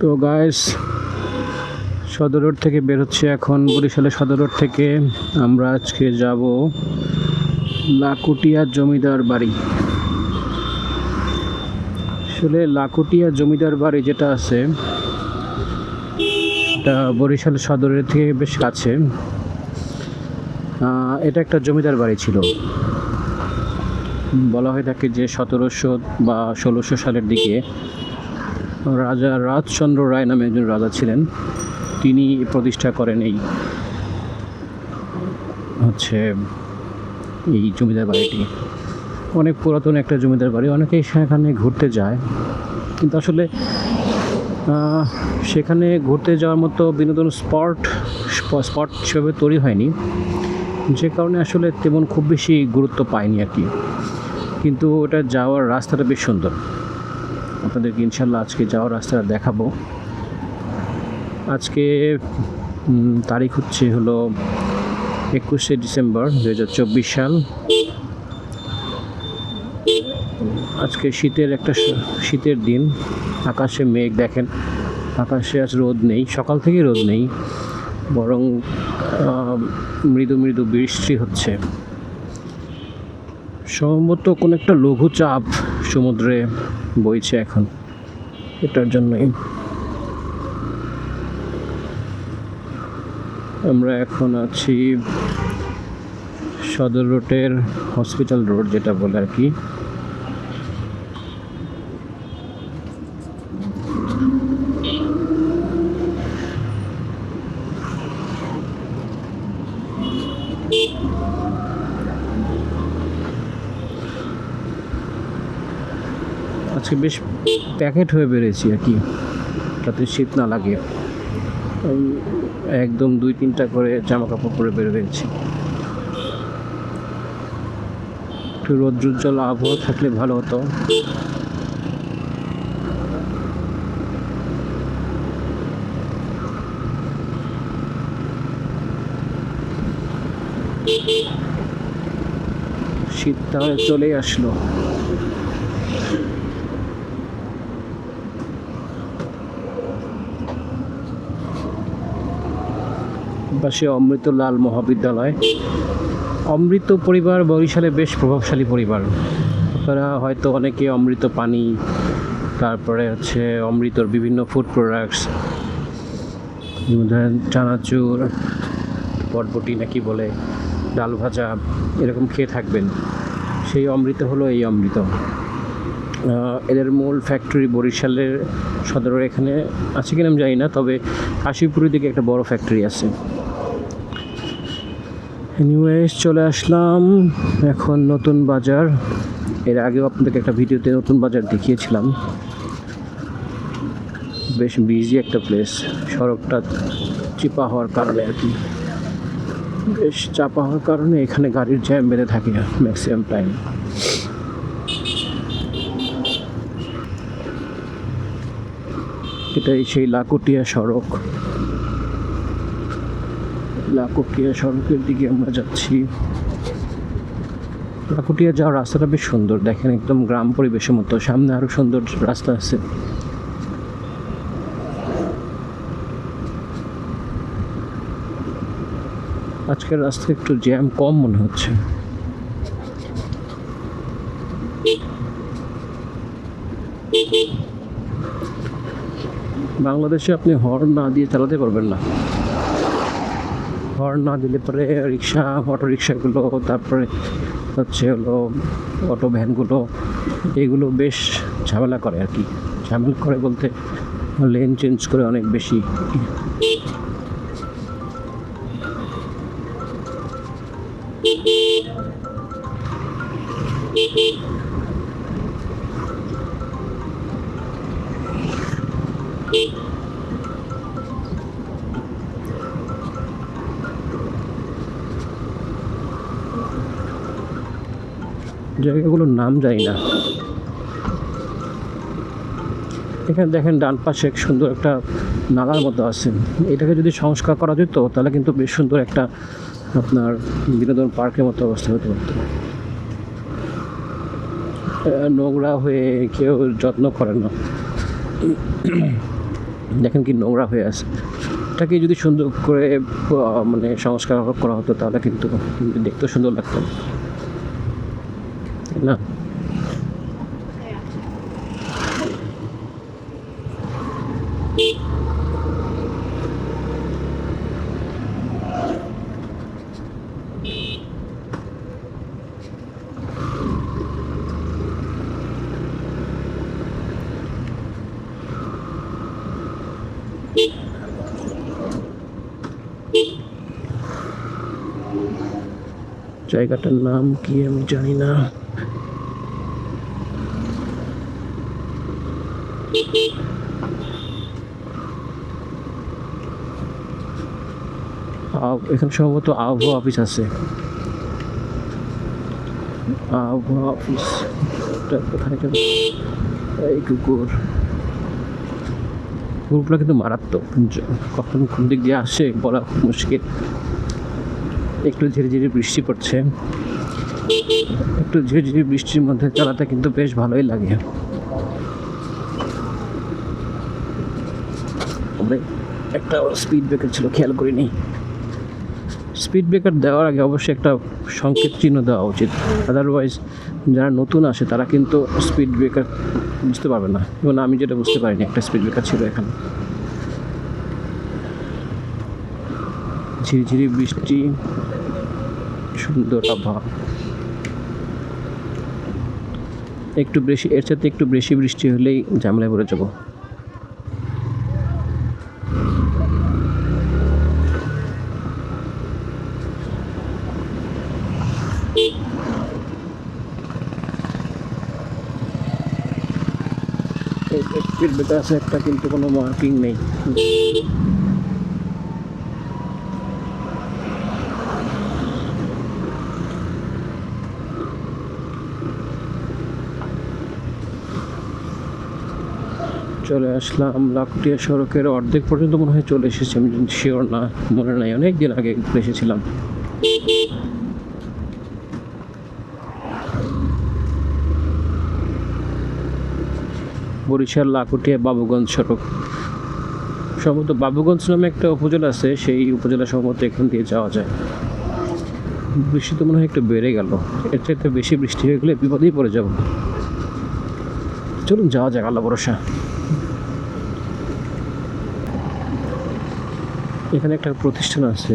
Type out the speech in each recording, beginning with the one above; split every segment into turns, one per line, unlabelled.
তো গাইস সদর রোড থেকে বের হচ্ছে এখন বরিশালের সদর রোড থেকে। আমরা আজকে যাব লাকুটিয়া জমিদার বাড়ি। আসলে লাকুটিয়া জমিদার বাড়ি যেটা আছে এটা বরিশাল সদরের থেকে বেশ কাছে। এটা একটা জমিদার বাড়ি ছিল। বলা হয়ে থাকে যে সতেরোশো বা ষোলোশো সালের দিকে রাজা রাজচন্দ্র রায় নামে একজন রাজা ছিলেন। তিনি প্রতিষ্ঠা করেন এই, হচ্ছে এই জমিদার বাড়িটি। অনেক পুরাতন একটা জমিদার বাড়ি। অনেকেই সেখানে ঘুরতে যায়। কিন্তু আসলে সেখানে ঘুরতে যাওয়ার মতো বিনোদন স্পট স্পট হিসেবে তৈরি হয়নি। যে কারণে আসলে তেমন খুব বেশি গুরুত্ব পায়নি আর কি। কিন্তু ওটা যাওয়ার রাস্তাটা বেশ সুন্দর। আপনাদেরকে ইনশাল্লাহ আজকে যাওয়ার রাস্তাটা দেখাবো। আজকে তারিখ হচ্ছে হলো একুশে ডিসেম্বর দু হাজার চব্বিশ সাল। আজকে শীতের একটা শীতের দিন। আকাশে মেঘ দেখেন। আকাশে আজ রোদ নেই, সকাল থেকেই রোদ নেই। বরং মৃদু মৃদু বৃষ্টি হচ্ছে। সম্ভবত কোনো একটা লঘুচাপ সমুদ্রে বইছে এখন। এটার জন্যই। আমরা এখন আছি সদর রোডের হসপিটাল রোড যেটা বলে আর কি। আজকে বেশ প্যাকেট হয়ে বেরিয়েছি আর কি। যাতে শীত না লাগে। একদম দুই তিনটা করে জামা কাপড় পরে বের হয়েছি। একটু রৌদ্রোজ্জ্বল আবহাওয়া থাকলে ভালো হতো। শীত তাহলে চলেই আসলো। পাশে অমৃতলাল মহাবিদ্যালয়। অমৃত পরিবার বরিশালে বেশ প্রভাবশালী পরিবার। আপনারা হয়তো অনেকে অমৃত পানি, তারপরে হচ্ছে অমৃতর বিভিন্ন ফুড প্রোডাক্টস ধরেন চানাচুর পটবটি নাকি বলে, ডাল ভাজা, এরকম খেয়ে থাকবেন। সেই অমৃত হলো এই অমৃত। এদের মূল ফ্যাক্টরি বরিশালের সদরের এখানে আছে কিনা আমি জানি না, তবে কাশিপুরের দিকে একটা বড় ফ্যাক্টরি আছে। এনিওয়েজ চলে আসলাম এখন নতুন বাজার। এর আগেও আপনাদেরকে একটা ভিডিওতে নতুন বাজার দেখিয়েছিলাম। বেশ বিজি একটা প্লেস সড়কটা চিপা হওয়ার কারণে আর কি। বেশ চাপা হওয়ার কারণে এখানে গাড়ির জ্যাম বেঁধে থাকে ম্যাক্সিমাম টাইম এটাই সেই লাকুটিয়া সড়ক। লাকুটিয়া সড়কের দিকে আমরা যাচ্ছি। লাকুটিয়া যাওয়ার রাস্তাটা বেশ সুন্দর, দেখেন একদম গ্রাম পরিবেশের মতো। সামনে আরও সুন্দর রাস্তা আছে। আজকের রাস্তা একটু জ্যাম কম মনে হচ্ছে। বাংলাদেশে আপনি হর্ন না দিয়ে চালাতে পারবেন না। হর্ন না দিলে পরে রিক্সা অটো রিক্সাগুলো তারপরে হচ্ছে হলো অটো ভ্যানগুলো, এগুলো বেশ ঝামেলা করে আর কি। ঝামেলা করে বলতে লেন চেঞ্জ করে অনেক বেশি। জায়গাগুলোর নাম জানি না। এখানে দেখেন ডান পাশে এক সুন্দর একটা নালার মতো আছে। এটাকে যদি সংস্কার করা যেত, তাহলে কিন্তু বেশ সুন্দর একটা আপনার বিনোদন পার্কের মতো অবস্থা হতে। পারতো নোংরা হয়ে কেউ যত্ন করে না। দেখেন কি নোংরা হয়ে আছে। এটাকে যদি সুন্দর করে মানে সংস্কার করা হতো, তাহলে কিন্তু দেখতেও সুন্দর লাগতো। তাই না জায়গাটার নাম কি আমি জানি না এখানে সম্ভবত আবহাওয়া অফিস আছে। আবহাওয়া অফিস কোথায় এই কুকুর। কুকুরগুলো কিন্তু মারাত্মক। কখন কোন দিক দিয়ে আসে বলা মুশকিল। একটু ধীরে ধীরে বৃষ্টি পড়ছে। একটু ধীরে ধীরে বৃষ্টির মধ্যে চালাতে কিন্তু বেশ ভালোই লাগে। একটা স্পিড ব্রেকার ছিল, খেয়াল করিনি। স্পিড ব্রেকার দেওয়ার আগে অবশ্যই একটা সংকেত চিহ্ন দেওয়া উচিত। আদারওয়াইজ যারা নতুন আসে, তারা কিন্তু স্পিড ব্রেকার বুঝতে পারবে না। এবং আমি যেটা বুঝতে পারিনি, একটা স্পিড ব্রেকার ছিল এখানে। ঝিরিঝিরি বৃষ্টি, সুন্দর আবহাওয়া। একটু বেশি, এর সাথে একটু বেশি বৃষ্টি হলেই ঝামেলায় পড়ে যাব। স্পিড ব্রেকার আছে একটা, কিন্তু কোনো মার্কিং নেই। চলে আসলাম লাকটিয়া সড়কের অর্ধেক পর্যন্ত, মনে হয় চলে এসেছি, আমি শিওর না, মনে নাই অনেক দিন আগে এসেছিলাম। বরিশাল লাকুটিয়া বাবুগঞ্জ সড়ক। সম্ভবত বাবুগঞ্জ নামে একটা উপজেলা আছে সেই উপজেলা সম্ভবত এখান দিয়ে যাওয়া যায়। বৃষ্টি তো মনে হয় একটু বেড়ে গেল। এর চাইতে বেশি বৃষ্টি হয়ে গেলে বিপদেই পড়ে যাব। চলুন যাওয়া যাক আল্লাহ ভরসা। এখানে একটা প্রতিষ্ঠান আছে।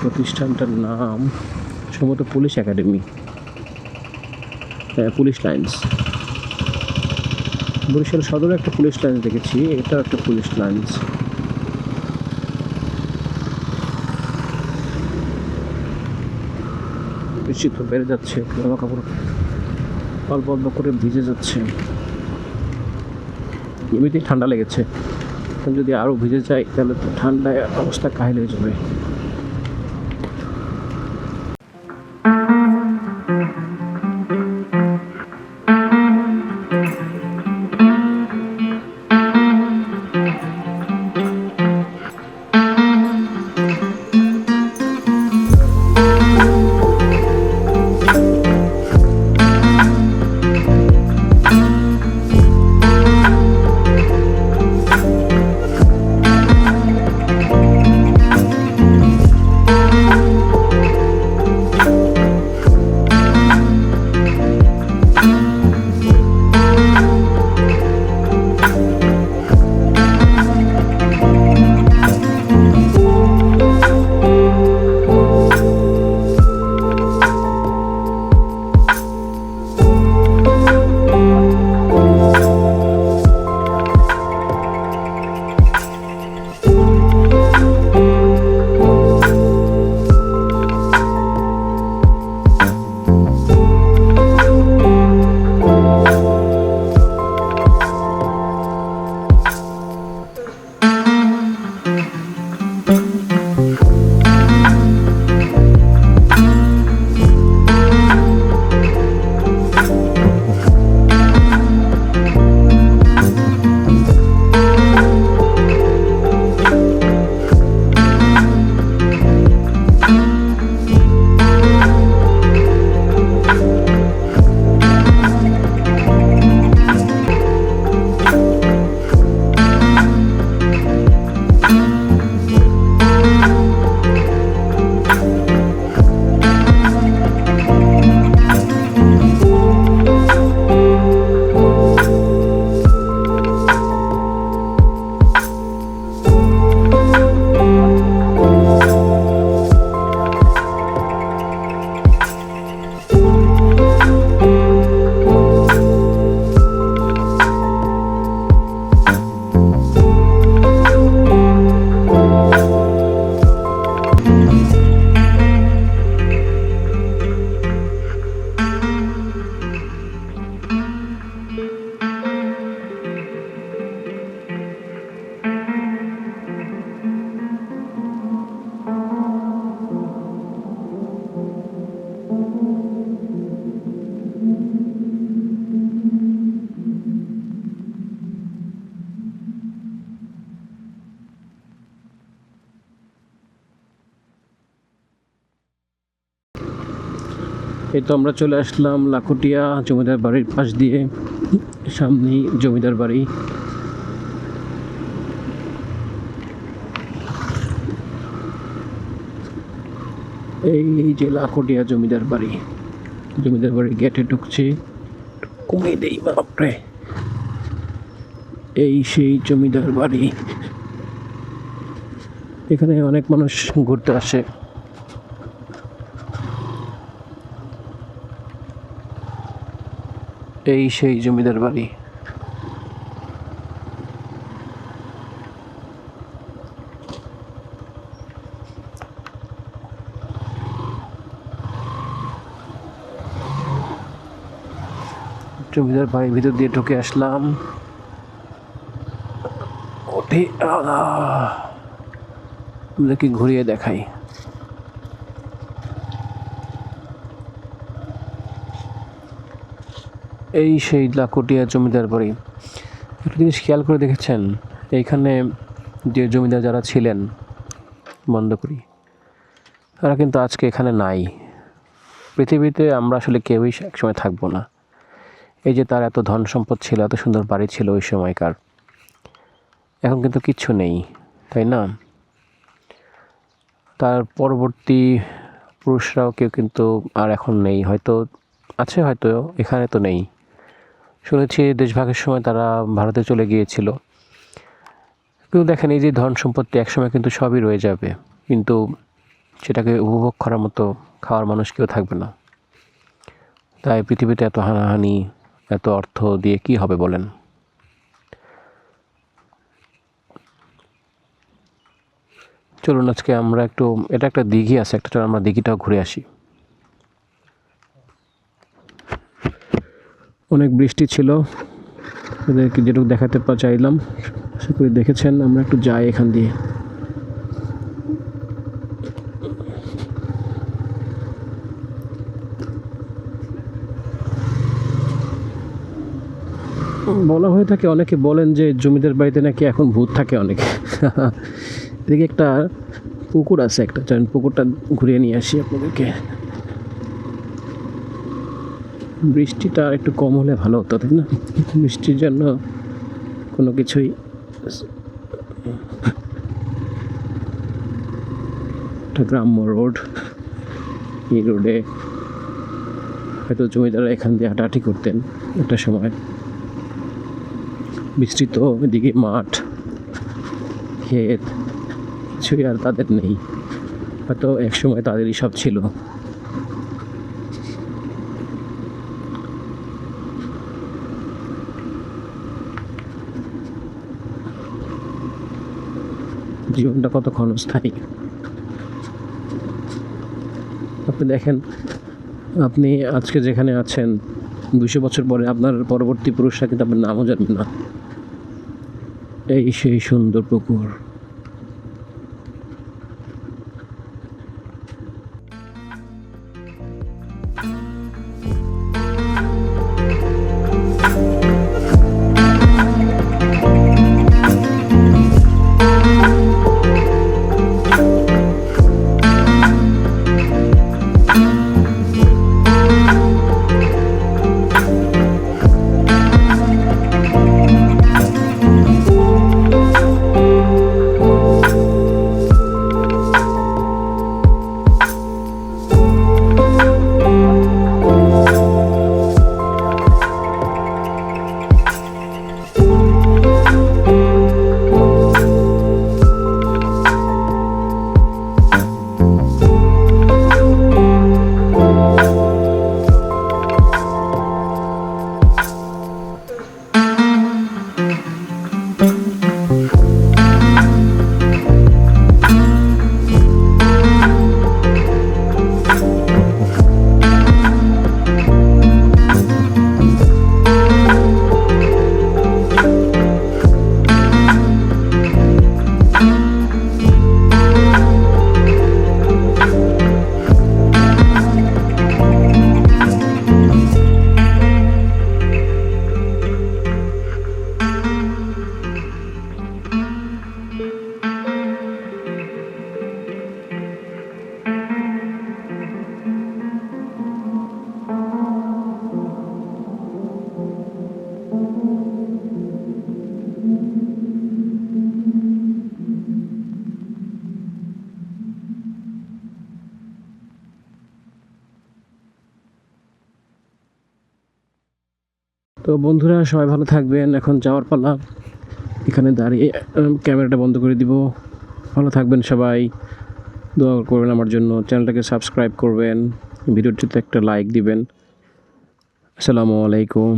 প্রতিষ্ঠানটার নাম সম্ভবত পুলিশ একাডেমি। হ্যাঁ, পুলিশ লাইন্স। বরিশাল সদরে একটা পুলিশ লাইন্স দেখেছি এটা একটা পুলিশ লাইন। বৃষ্টি তো বেড়ে যাচ্ছে, জামা কাপড় অল্প অল্প করে ভিজে যাচ্ছে। এমনিতেই ঠান্ডা লেগেছে। যদি আরও ভিজে যায়, তাহলে তো ঠান্ডায় অবস্থা কাহিল হয়ে যাবে। এই তো আমরা চলে আসলাম লাখুটিয়া জমিদার বাড়ির পাশ দিয়ে, সামনেই জমিদার বাড়ি। এই যে লাখুটিয়া জমিদার বাড়ি, জমিদার বাড়ির গেটে ঢুকছে কমিয়ে দেই বাপরে। এই সেই জমিদার বাড়ি। এখানে অনেক মানুষ ঘুরতে আসে। এই সেই জমিদার বাড়ি। জমিদার বাড়ির ভিতর দিয়ে ঢুকে আসলাম। ওঠে আপনাদেরকে ঘুরিয়ে দেখাই? এই সেই লাকুটিয়া জমিদার বাড়ি। একটা জিনিস খেয়াল করে দেখেছেন? এইখানে যে জমিদার যারা ছিলেন, বন্ধ করি, তারা কিন্তু আজকে এখানে নাই। পৃথিবীতে আমরা আসলে কেউই একসময় থাকব না। এই যে তার এত ধন সম্পদ ছিল, এত সুন্দর বাড়ি ছিল ওই সময়কার। এখন কিন্তু কিচ্ছু নেই, তাই না? তার পরবর্তী পুরুষরাও কেউ কিন্তু আর এখন নেই। হয়তো আছে, হয়তো এখানে তো নেই। শুনেছি দেশভাগের সময় তারা ভারতে চলে গিয়েছিল। কিন্তু দেখেন, এই যে ধন সম্পত্তি একসময় কিন্তু সবই রয়ে যাবে। কিন্তু সেটাকে উপভোগ করার মতো খাওয়ার মানুষ কেউ থাকবে না। তাই পৃথিবীতে এত হানাহানি, এত অর্থ দিয়ে কি হবে বলেন? চলুন আজকে আমরা একটু, এটা একটা দিঘি আছে, একটা চল আমরা দিঘিটাও ঘুরে আসি। অনেক বৃষ্টি ছিল। ওদেরকে যেটুকু দেখাতে চাইলাম, আশা করি দেখেছেন, আমরা একটু যাই এখান দিয়ে। বলা হয়ে থাকে, অনেকে বলেন যে জমিদার বাড়িতে নাকি এখন ভূত থাকে অনেকে। এদিকে একটা পুকুর আছে, একটা পুকুরটা ঘুরিয়ে নিয়ে আসি আপনাদেরকে। বৃষ্টিটা একটু কম হলে ভালো হতো, তাই না? বৃষ্টির জন্য কোনো কিছুই একটা গ্রাম্য রোড, এই রোডে হয়তো জমিদাররা এখান দিয়ে হাঁটাহাঁটি করতেন একটা সময়। বিস্তৃত এদিকে মাঠ, ক্ষেত, কিছুই আর তাদের নেই। হয়তো এক সময় তাদেরই সব ছিল। জীবনটা কত ক্ষণস্থায়ী আপনি দেখেন, আপনি আজকে যেখানে আছেন দুশো বছর পরে আপনার পরবর্তী পুরুষরা কিন্তু আপনার নামও জানবে না। এই সেই সুন্দর পুকুর। thank you বন্ধুরা, সবাই ভালো থাকবেন। এখন যাওয়ার পালা। এখানে দাঁড়িয়ে ক্যামেরাটা বন্ধ করে দিব। ভালো থাকবেন সবাই। দোয়া করবেন আমার জন্য। চ্যানেলটাকে সাবস্ক্রাইব করবেন। ভিডিওটিতে একটা লাইক দিবেন। আসসালামু আলাইকুম।